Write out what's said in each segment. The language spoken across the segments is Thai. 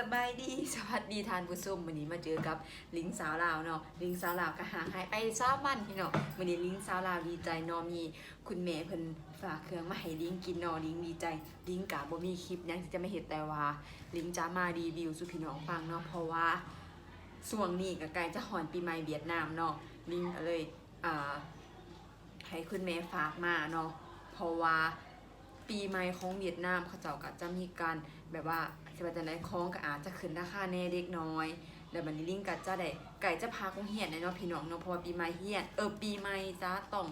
สบายดีสวัสดีทานผู้ชมวันนี้มาเจอกับลิงสาวลาวเนาะลิงสาวลาวก็ห่างหายไปสามวันพี่เนาะวันนี้ลิงสาวลาวดีใจเนาะมีคุณแม่เพิ่นฝากเครื่องมาให้ลิงกินเนาะลิงดีใจลิงกะบ่มีคลิปยังที่จะไม่เห็นแต่ว่าลิงจะมารีวิวสู่พี่น้องฟังเนาะเพราะว่าช่วงนี้ก็ใกล้จะฮอนปีใหม่เวียดนามเนาะลิงก็เลยอ่าให้คุณแม่ฝากมาเนาะเพราะว่าปีใหม่ของเวียดนามเขาเจ้าก็จะมีการแบบว่า สิว่าจะได้ของก็อาจจะขึ้นราคาแน่เด็กน้อยแล้วบัดนี้ลิงก็จะได้ไก่จะพาคงเฮียนแน่เนาะพี่น้องเนาะเพราะว่าปีใหม่เฮียนเออปีใหม่จะต้อง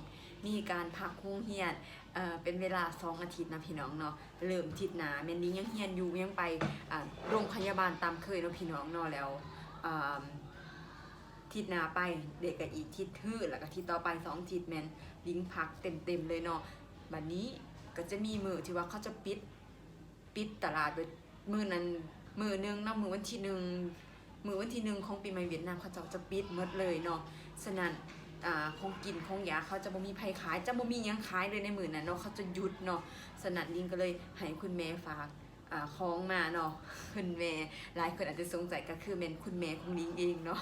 มีการพักคงเฮียนเอ่อเป็นเวลาสองอาทิตย์นะพี่น้องเนาะเริ่มอาทิตย์หน้าแม่นลิงยังเฮียนอยู่ยังไปอ่าโรงพยาบาลตามเคยเนาะพี่น้องเนาะแล้วอ่าทิศหน้าไปเด็กกับอีกทิศทื่อแล้วก็ทิศต่อไปสองทิศแม่นลิงพักเต็มๆเลยเนาะบัดนี้ก็จะมีมือที่ว่าเขาจะปิดปิดตลาดไป มือนั้นมือหนึ่งเนาะมือวันที่หนึ่งมือวันที่หนึ่งของปีใหม่เวียดนามเขาจะจะปิดหมดเลยเนาะฉะนั้นอ่าของกินของยาเขาจะบ่มีไผขาย จะบ่มียังขายเลยในมือนั้นเนาะเขาจะหยุดเนาะฉะนั้นลิงก็เลยให้คุณแม่ฝากอ่าของมาเนาะคุณแม่หลายคนอาจจะสงสัยก็คือเป็นคุณแม่ของลิงเองเนาะ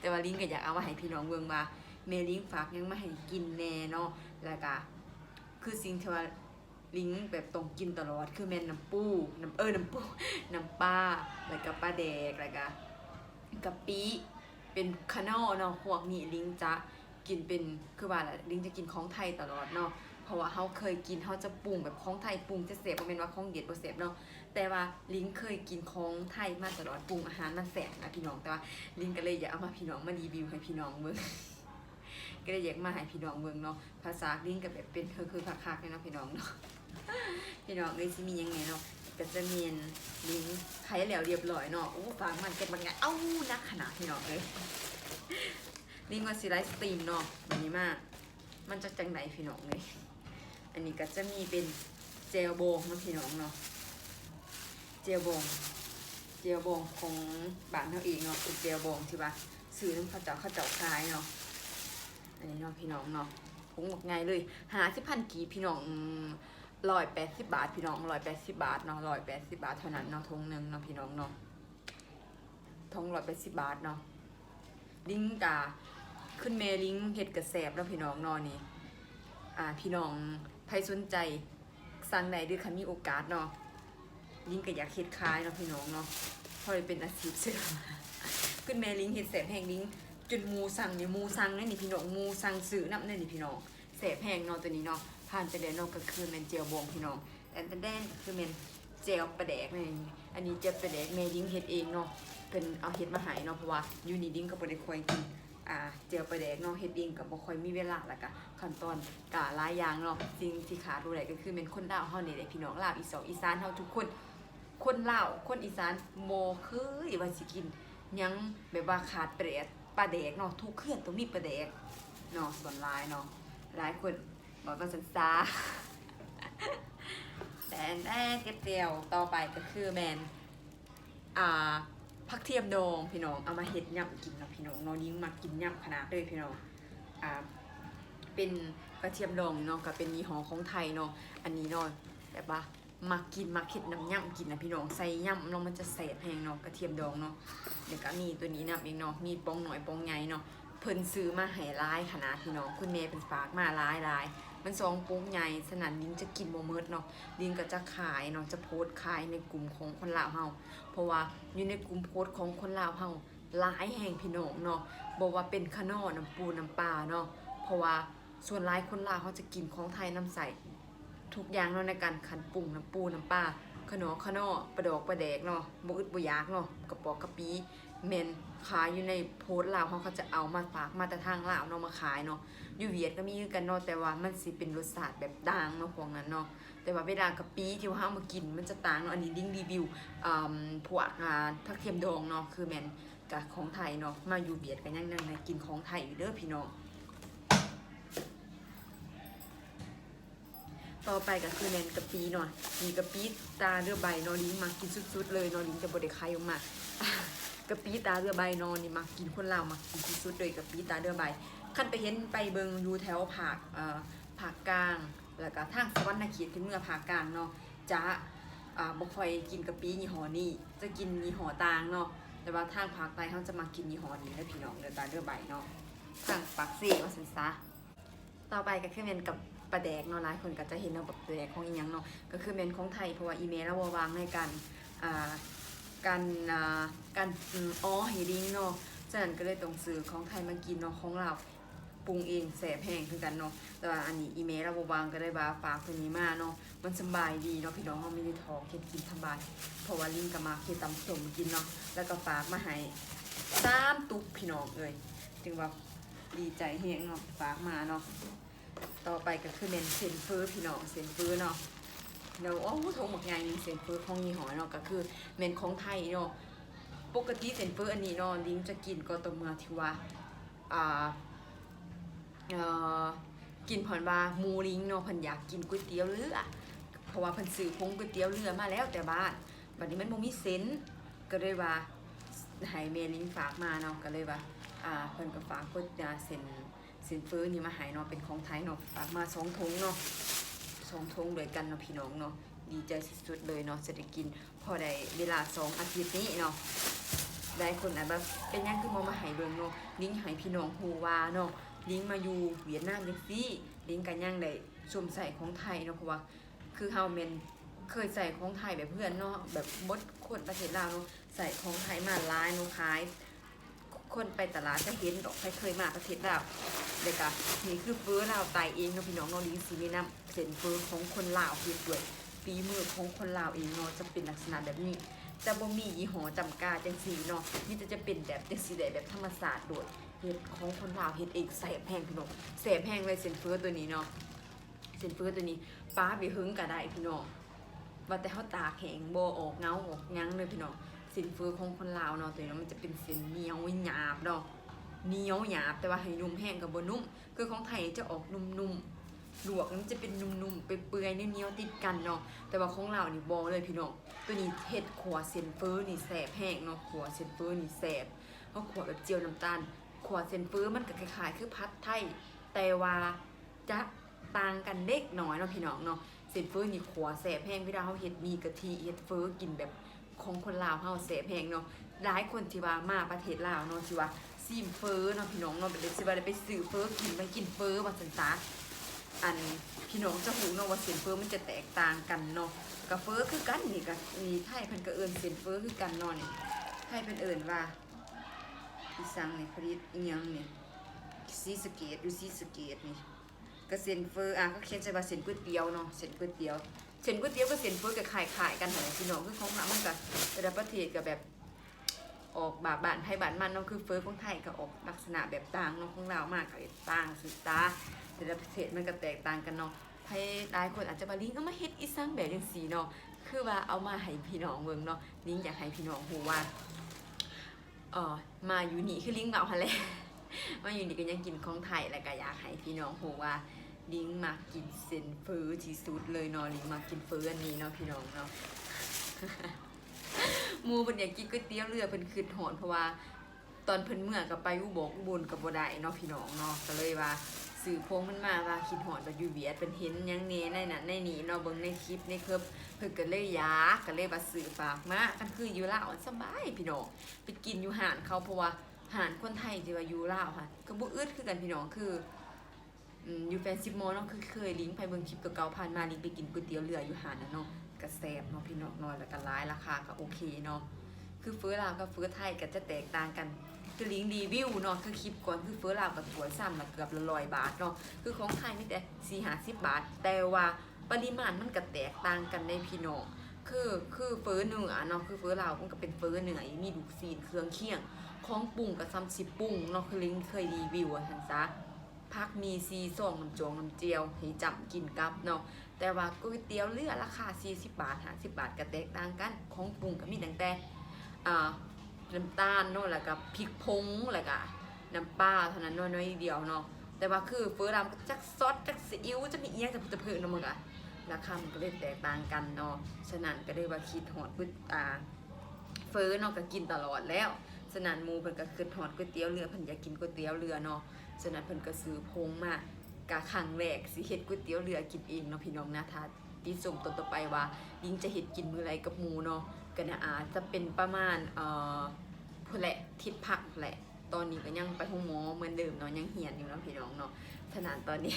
แต่ว่าลิงก็อยากเอามาให้พี่น้องเบิ่งว่าแม่ลิงฝากยังมาให้กินแน่เนาะแล้วก็คือสิ่งที่ว่า ลิงแบบต้องกินตลอดคือแม่นน้ำปูน้ำเออน้ำปูน้ำปลาแล้วก็ปลาแดกแล้วก็กะปิเป็นคานอเนาะพวกนี้ลิงจะกินเป็นคือว่าแหละลิงจะกินของไทยตลอดเนาะเพราะว่าเขาเคยกินเขาจะปรุงแบบของไทยปรุงจะเสพบ่แม่นว่าของเด็ดบ่เสพเนาะแต่ว่าลิงเคยกินของไทยมาตลอดปรุงอาหารมาแสบนะพี่น้องแต่ว่าลิงก็เลยอยากเอามาพี่น้องมารีวิวให้พี่น้องเบิ่งก็เลยอยากมาให้พี่น้องเบิ่งเนาะภาษาลิงก็แบบเป็นคือคือคักๆเนาะพี่น้องเนาะ พี่น้องเลยสิมียังไงเนาะก็จะมีนลิงก์ไขแล้วเรียบร้อยเนาะโอ้ฟังมันเก็บมันไงเอ้านักขนาดพี่น้องเลยลิงก์ว่าสิไลฟ์สตรีมเนาะแบบนี้มาก มันจะจังไหนพี่น้องเลยอันนี้ก็จะมีเป็นเจลโบงนะพี่น้องเนาะเจลโบงเจลโบงของบ้านเขาเองเนาะเป็นเจลโบงที่ว่าซื้อน้ำข้าวเจ้าข้าวเจ้าคายเนาะอันนี้เนาะพี่น้องเนาะคงบอกไงเลยหาสิพันกี่พี่น้อง ร้อยแปดสิบบาทพี่น้องร้อยแปดสิบบาทเนาะร้อยแปดสิบบาทเท่านั้นเนาะทงหนึ่งเนาะพี่น้องเนาะทงร้อยแปดสิบบาทเนาะลิงกาขึ้นเมลิงเฮ็ดกระแสบแล้วพี่น้องนาะนี่อ่าพี่น้องใครสนใจสั่งไหนหรือใครมีโอกาสเนาะลิงก็อยากเฮ็ดขายเนาะพี่น้องเนาะเพราะเลยเป็นอาชีพเสริมขึ้นเมลิงเฮ็ดแสบแห่งลิงจนมูสั่งเนี่ยมูสั่งนั่นนี่พี่น้องมูสั่งซื้อน้ำนั่นนี่พี่น้องแสบแห้งเนาะตัวนี้เนาะ ผ่านไปแล้วเนาะก็คือแมนเจียวบองพี่น้องแต่แต่แดนคือแมนเจียวปลาแดกนี่อันนี้เจียวปลาแดกแม่ดิ้งเฮ็ดเองเนาะเป็นเอาเฮ็ดมาใหายเนาะเพราะว่ายูนี่ดิ้งก็บ่ได้ค่อยกินอ่าเจียวปลาแดกเนาะเฮ็ดเองก็บ่ค่อยมีเวลาแล้วก็ขั้นตอนก็หลายอย่างเนาะสิ่งที่ขาดบ่ได้ก็คือแม่นคนลาวเฮานี่แหละพี่น้องลาวอีสานอีสานเฮาทุกคน คนลาวคนอีสานบ่เคยว่าสิกินยังแบบว่าขาดปลาแดกปลาแดกเนาะทุกเครื่องต้องมีปลาแดกเนาะส่วนหลายเนาะหลายคน บอกว่าสันซาแต่แน่เก็บเดียวต่อไปก็คือแมนอ่าผักเทียมดองพี่น้องเอามาเฮ็ดยำกินเนาะพี่น้องน้องยิ่งมากินยำขนาดเลยพี่น้องอ่าเป็นกระเทียมดองเนาะก็เป็นยี่ห้อของไทยเนาะอันนี้เนาะแบบว่ามากินมาเฮ็ดน้ำยำกินนะพี่น้องใส่ยำแล้วมันจะแสบแหงเนาะกระเทียมดองเนาะเดี๋ยวก็มีตัวนี้นะเองเนาะมีปองหน่อยปองใหญ่เนาะเพิ่นซื้อมาให้ร้ายขนาดพี่น้องคุณเมย์เป็นฝากมาร้ายร้าย มันซองโป๊งใหญ่สนั่นลิงจะกินโมเมิดเนาะลิงก็จะขายเนาะจะโพสต์ขายในกลุ่มของคนลาวเฮาเพราะว่าอยู่ในกลุ่มโพสต์ของคนลาวเฮาหลายแห่งพี่น้องเนาะบอกว่าเป็นขนอน้ำปูน้ำปลาเนาะเพราะว่าส่วนหลายคนลาวเขาจะกินของไทยน้ำใสทุกอย่างเนาะในการขันปรุงน้ำปูน้ำปลาขนอขนอปลาดอกปลาแดกเนาะบ่อึดบ่อยากเนาะกระปอกกระปี เมนขายอยู่ในโพสต์ลาวเขาเขาจะเอามาฝากมาแต่ทางลาวเนาะมาขายเนาะอยู่เวียดก็มีคือกันเนาะแต่ว่ามันสิเป็นรสชาติแบบด่างเนาะพวกนั้นเนาะแต่ว่าเวลากะปีที่ว่าเฮามากินมันจะต่างเนาะอันนี้ดิ้งรีวิวอ่าพวกอ่าผักเทียมดองเนาะคือแมนกับของไทยเนาะมาอยู่เวียดกันยังนั่งกินของไทยอยู่เด้อพี่น้องต่อไปก็คือแมนกะปีเนาะมีกะปีตาเรือใบเนาะลิ้งมากินสุดๆเลยเนาะลิ้งจะบ่ได้คายออกมา กะปีตาเรือใบนอนนี่มักกินคนลาวมักกินที่สุดเลยกะปีตาเรือใบขั้นไปเห็นไปเบิงอยู่แถวผากเอ่อผากกลาง แล้วก็ทางสวรรณเขตถึงเมื่อผากกลางเนาะจะอ่าบ่ค่อยกินกะปิยี่ห้อนี้จะกินยี่ห้อต่างเนาะแต่ว่าทางภาคใต้เขาจะมากินยี่ห้อนี้เด้อพี่น้องเด้อตาเด้อใบเนาะทางปากเสีว่าซั่นซะต่อไปก็คือแม่นกับปลาแดกเนาะหลายคนก็จะเห็นเนาะแบบปลาแดกของอีหยังเนาะก็คือแม่นของไทยเพราะว่าอีเมลเราวางในการอ่า การอ่าการอืมอ๋อให้ลิงเนาะฉะนั้นก็เลยต้องซื้อของไทยมากินเนาะของเราปรุงเองแสบแห้งคือกันเนาะแต่ว่าอันนี้อีเมลเราบวางก็ได้บาฝากตัวนี้มาเนาะมันสบายดีเนาะพี่น้องเขาไม่ได้ท้องเฮ็ดกินสบายเพราะว่าลิงกับมาเฮ็ดตำสมกินเนาะแล้วก็ฝากมาให้สามตุกพี่น้องเอ้ยจึงว่าดีใจเฮงเนาะฝากมาเนาะต่อไปก็คือเมนเซนเฟอร์พี่น้องเซนเฟอร์เนาะ เดี๋ยวโอ้ทงหมกใหญ่เซนเฟอร์ของยี่ห้อเนาะก็คือเมนของไทยเนาะปกติเซนเฟอร์อันนี้เนาะลิงจะกินก็ต่อเมื่อที่ว่าอ่าเอ่อกินเพิ่นว่ามูลิงเนาะพิ่นอยากกินก๋วยเตี๋ยวเรือเพราะว่าพิ่นซื้อผงก๋วยเตี๋ยวเรือมาแล้วแต่บ้านบัดนี้มันบ่มีเซนก็เลยว่าให้แม่ลิงฝากมาเนาะก็เลยว่าอ่าเพิ่นก็ฝากก๋วยเตี๋ยวเส้นเส้นเฟ้อนี่มาให้เนาะเป็นของไทยเนาะฝากมาสองถุงเนาะ สองถุงด้วยกันเนาะพี่น้องเนาะดีใจสุดๆเลยเนาะจะได้กินพอได้เวลาสองอาทิตย์นี้เนาะได้คนอะแบบเป็นยังคือมองมาหายเบิ่งเนาะลิงหายพี่น้องฮูวาเนาะลิงมาอยู่เวียดนามจังซี่ลิงกันยังได้สวมใส่ของไทยเนาะเพราะว่าคือเฮาแม่นเคยใส่ของไทยแบบเพื่อนเนาะแบบบดคนประเทศลาวเนาะใส่ของไทยมาหลายเนาะขาย คนไปตลาดจะเห็นดอกใครเคยมาประเทศลาวเด็กอะนี่คือเฟื้อลาวตายเองเนาะพี่น้องเนาะลิงสีนี่นํเส้นเฟื้อของคนลาวเฮ็ดด้วยฝีมือของคนลาวเองเนาะจะเป็นลักษณะแบบนี้จะบ่มียี่ห้อจำกาจังสีเนาะนี่จะจะเป็นแบบจังสีได้แบบธรรมศาสตร์โดดเฮ็ดของคนลาวเฮ็ดเองใส่แพงพี่น้องแสบแพงเลยเส้นเฟื้อตัวนี้เนาะเส้นเฟื้อตัวนี้ป้าไปหึงก็ได้พี่น้องว่าแต่เฮาตากแห้งโบออกเงาออกหยังเลยพี่น้อง ส้นเฟื้อของคนลาวเนาะตัวนี้มันจะเป็นเส้นเหนียวหยาบเนาะเหนียวหยาบแต่ว่าให้นุ่มแห้งกับบ่นุ่ม คือของไทยจะออกนุ่มๆลวกมันจะเป็นนุ่มๆเปื่อยๆเหนียวๆติดกันเนาะแต่ว่าของเรานี่บ่เลยพี่น้องตัวนี้เห็ดขัวเซนเฟอร์นี่แสบแห้งเนาะขัวเซนเฟอร์นี่แสบเพราะขัวแบบเจียวน้ำตาลขัวเซนเฟอร์มันก็คล้ายๆคือพัดไทยแต่ว่าจะต่างกันเล็กน้อยเนาะพี่น้องเนาะเซนเฟอร์นี่ขัวแสบแห้งพี่ดาวเขาเห็ดมีกะทิเห็ดเฟอร์กินแบบ ของคนลาวเฮาแสบแหงเนาะหลายคนที่ว่ามาประเทศลาวเนาะที่ว่าซีมเฟอร์เนาะพี่น้องเนาะเป็นเด็กที่ว่าได้ไปซื้อเฟอร์กินไปกินเฟอร์ว่าสันซาอันพี่น้องจะหูเนาะว่าเซนเฟอร์มันจะแตกต่างกันเนาะกาเฟอคือกันนี่ก็มีไทยเพิ่นก็เอิ้นเส้นเฟอคือกันเนาะนี่ไทยเพิ่นเอิ้นว่าอีสังนี่ผลิตอีหยังนี่ซีสเกตอยู่ซีสเกตนี่ก็เส้นเฟออะก็เขียนใส่ว่าเส้นก๋วยเตี๋ยวเนาะเส้นก๋วยเตี๋ยว เส้นก๋วยเตี๋ยวกับเส้นเฟอก็คล้ายกันหั่นแหละพี่น้องคือของหามันก็แต่ละประเทศก็แบบออกบาบ้านไทยบานมันเนาะคือเฟอของไทยก็ออกลักษณะแบบต่างเนาะของเรามากก็ต่างสุดตาแต่ละประเทศมันก็แตกต่างกันเนาะให้หลายคนอาจจะมาลิงก็มาเฮ็ดอีสังแบบจังซี่เนาะคือว่าเอามาให้พี่น้องเบิ่งเนาะลิงอยากให้พี่น้องฮู้ว่าเออมาอยู่นี่คือลิงเมาหั่นแหละมาอยู่นี่ก็ยังกินของไทยแล้วก็อยากให้พี่น้องฮู้ว่า ลิงมากินเส้นเฟอที่สุดเลยเนาะลิงมากินเฟออันนี้เนาะพี่น้องเนาะมูเพิ่นอยากกินก๋วยเตี๋ยวเรือเพิ่นคืดหอนเพราะว่า ตอนเพิ่นเมื่อก็ไปอุบกอุบลกับบ่ได้เนาะพี่น้องเนาะก็เลยว่าสื่อโพงมันมาว่าคิดหอดว่าอยู่เวียดเป็นเห็นยังเนในนั้นในนี้เนาะเบิ่งในคลิปในคลิปเพิ่นก็เลยยากก็เลยว่าสื่อฝากมากันคืออยู่ลาวสบายพี่น้องไปกินอยู่หานเขาเพราะว่าหานคนไทยที่ว่าอยู่ลาวค่ะก็บ่อึดคือกันพี่น้องคือ อยู่แฟนซิปโมเนาะคือเคยลิงก์ไปเบิ่งคลิปเก่าๆผ่านมาลิงก์ไปกินก๋วยเตี๋ยวเรืออยู่หานน่ะเนาะก็แซบเนาะพี่น้องน้อยแล้วก็หลายราคาก็โอเคเนาะคือเฟื้อลาวกับเฟื้อไทยก็จะแตกต่างกันคือลิงก์รีวิวเนาะคือคลิปก่อนคือเฟื้อลาวกับตัวซ้ำละเกือบละร้อยบาทเนาะคือของไทยมีแต่สี่ห้าสิบบาท แต่ว่าปริมาณมันก็แตกต่างกันในพี่น้องคือคือเฟื้อเหนือเนาะคือเฟื้อลาวมันก็เป็นเฟื้อเหนือมีดุกซีนเครื่องเคียงของปรุงกับซ้ำสิปรุงเนาะคือลิงก์เคยรีวิวอะทันซะ พักมีซีส่งน้ำจงน้ำเจียวให้จับกินกับเนาะแต่ว่าก๋วยเตี๋ยวเรือราคา 40 บาท50บาทก็แตกต่างกัน ของปรุงก็มีตั้งแต่อ่าน้ำตาลเนาะแล้วก็พริกพงแล้วก็น้ำปลาเท่านั้นน้อยเดียวเนาะแต่ว่าคือเฟอร์รามจักซอสจักซีอิ๊วจะมีเอียงจะจะเพิ่มเนาะมึงอะราคามันก็เลยแตกต่างกันเนาะฉะนั้นก็เลยว่าคิดหอดก๋วยอ่าเฟอร์เนาะก็กินตลอดแล้ว ฉะนั้นมูเพิ่นก็คือหอดก๋วยเตี๋ยวเรือเพิ่นอยากกินก๋วยเตี๋ยวเรือเนาะฉะนั้นเพิ่นก็ซื้อพงมากะครั้งแรกสิเฮ็ดก๋วยเตี๋ยวเรือกินเองเนาะพี่น้องนะถ้าติดสมตอนต่อไปว่าลิงจะเฮ็ดกินมื้อไรกับหมูเนาะก็น่าอาจจะเป็นประมาณเอ่อพุ่นแหละทิศพักแหละ ตอนนี้ก็ยังไปห้องหมอเหมือนเดิมเนาะยังเหียนอยู่เนาะพี่น้องเนาะฉะนั้นตอนนี้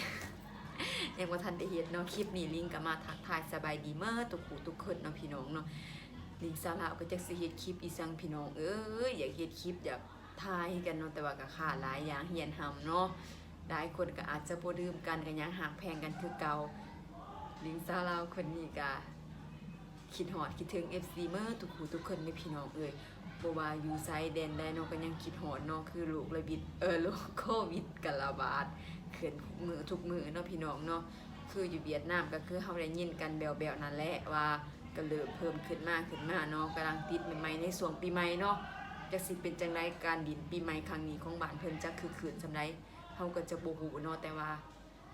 ยังบ่ทันได้เฮ็ดเนาะคลิปนี้ลิงก็มาทักทายสบายดีเมื่อทุกผู้ทุกคนเนาะพี่น้องเนาะ ลิงสาระก็จักสิเฮ็ดคลิปอีสังพี่น้องเอ้ยอยากเฮ็ดคลิปอยากถ่ายกันเนาะแต่ว่าก็ขาดหลายอย่างเฮียนหำเนาะหลายคนก็อาจจะบ่ดื่มกันก็ยังห่างแพงกันคือเก่าลิงสาระคนนี้ก็คิดฮอดคิดถึง FC เมื่อทุกผู้ทุกคนในพี่น้องเอ้ยบ่ว่าอยู่ไซแดนใดเนาะก็ยังคิดฮอดเนาะคือโรคระบิดเออโรคโควิดกันระบาดขึ้นมือทุกมือเนาะพี่น้องเนาะคืออยู่เวียดนามก็คือเขาได้ยินกันแบวๆนั่นแหละว่า ก็เริ่มเพิ่มขึ้นมากขึ้นมาเนาะกำลังติดใหม่ๆในช่วงปีใหม่เนาะจะสิเป็นจังไดการดินปีใหม่ครั้งนี้ของบ้านเพิ่นจะคือคืนสำไดเฮาก็จะโบ่ฮู้เนาะแต่ว่า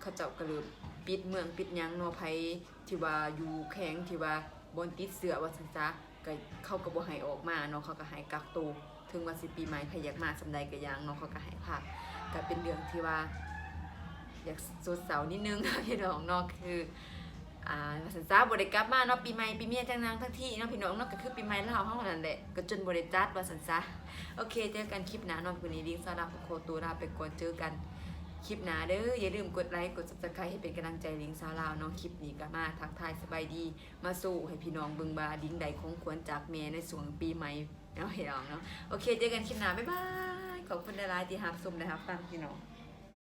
เขาเจ้าก็เริ่มปิดเมืองปิดยังเนาะไผที่ว่าอยู่แข็งที่ว่าบ่ติดเสือว่าซั่นซะก็เขาก็บ่ให้ออกมาเนาะเขาก็ให้กักตัวถึงว่าสิปีใหม่ใครอยากมาสำใดก็ยังเนาะเขาก็ให้พักก็เป็นเรื่องที่ว่าอยากสดเสานิดนึงพี่น้องเนาะคือ อ่าสันซาบริกลับมาเนาะปีใหม่ปีเมียจังนางทั้งที่เนาะพี่น้องเนาะก็คือปีใหม่ลาวเฮานั่นแหละก็จนบริจัดว่าสันซาโอเคเจอกันคลิปหน้าเนาะคืนนี้ลิงสารับโคตัวลาไปก่อนเจอกันคลิปหน้าเด้ออย่าลืมกดไลค์กด Subscribe ให้เป็นกำลังใจลิงสาวลาวเนาะคลิปนี้ก็มาทักทายสบายดี มาสู้ให้พี่น้องบิ่งบาดิ้งใดของควรจากแม่ในส่วงปีใหม่เนาะพี่น้องเนาะโอเคเจอกันคลิปหน้าบ๊ายบายขอบคุณหลายๆที่รับชมนะครับฟังพี่น้อง